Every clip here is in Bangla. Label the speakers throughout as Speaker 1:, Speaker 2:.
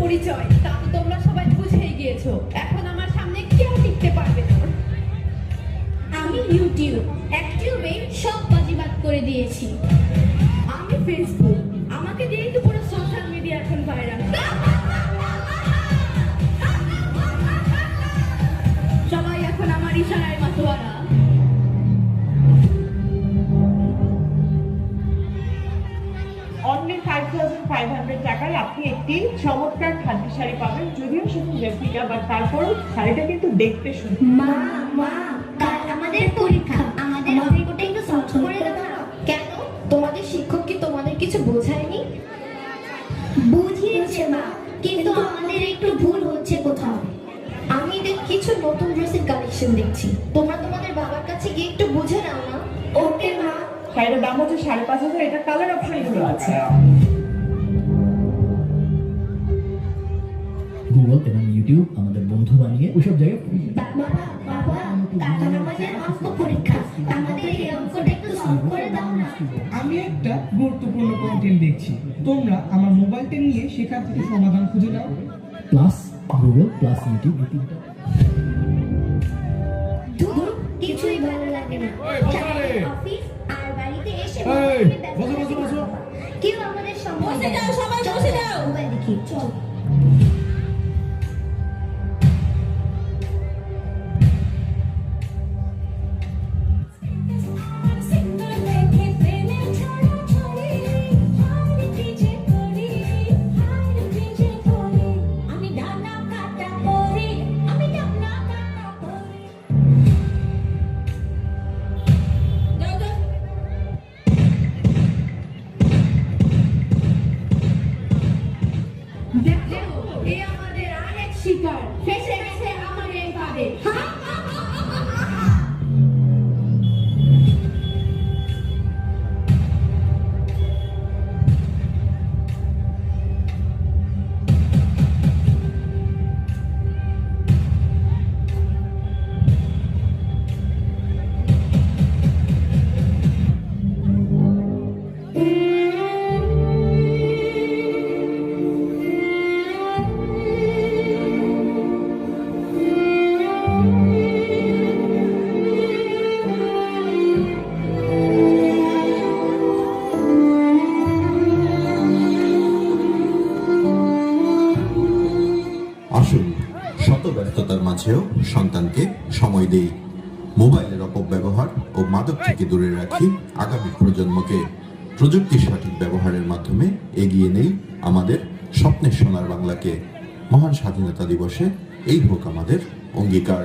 Speaker 1: পরিচয়? তা তোমরা সবাই বুঝেই গিয়েছো। এখন আমার সামনে কেউ টিকতে পারবে না। আমি ইউটিউব অ্যাক্টিউবে সব বাজিবাদ করে দিয়েছি। আমি ফেসবুক ইশারায় মাতোয়ারা
Speaker 2: only five thousand five hundred টাকায় আপনি একটি চমৎকার খাদ্য শাড়ি পাবেন। যদিও সেটা রেপ্লিকা বাট তারপর শাড়িটা কিন্তু দেখতে সুন্দর।
Speaker 3: মা মা
Speaker 2: শাড়িটার দাম হচ্ছে সাড়ে পাঁচ হাজার এটা কালার অপশনগুলো আছে।
Speaker 4: গুগল এবং ইউটিউব আমাদের বন্ধু বানিয়ে ওইসব জায়গায়
Speaker 3: বাবা বাবা কাল আমাদের অঙ্ক পরীক্ষা। আমাদের এই অঙ্কটা একটু সলভ করে দাও না।
Speaker 5: আমি একটা গুরুত্বপূর্ণ কন্টেন্ট দেখছি। তোমরা আমার মোবাইলটা নিয়ে সেখান থেকে সমাধান খুঁজে নাও।
Speaker 4: প্লাস গুগল প্লাস ইউটিউব এই তিনটা।
Speaker 3: কিছুই ভালো লাগে না।
Speaker 6: বসো, বসো, বসো।
Speaker 3: কেউ আমাদের সময়
Speaker 1: বসে যাও, সবাই বসে যাও।
Speaker 3: দেখি চল
Speaker 7: শত ব্যস্ততার মাঝেও সন্তানকে সময় দেই। মোবাইলের অপব্যবহার ও মাদক থেকে দূরে রাখি আগামী প্রজন্মকে। প্রযুক্তির সঠিক ব্যবহারের মাধ্যমে এগিয়ে নেই আমাদের স্বপ্নের সোনার বাংলাকে। মহান স্বাধীনতা দিবসে এই হোক আমাদের অঙ্গীকার।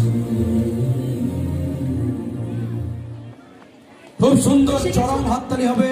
Speaker 8: সুন্দর চরম হাততালি হবে।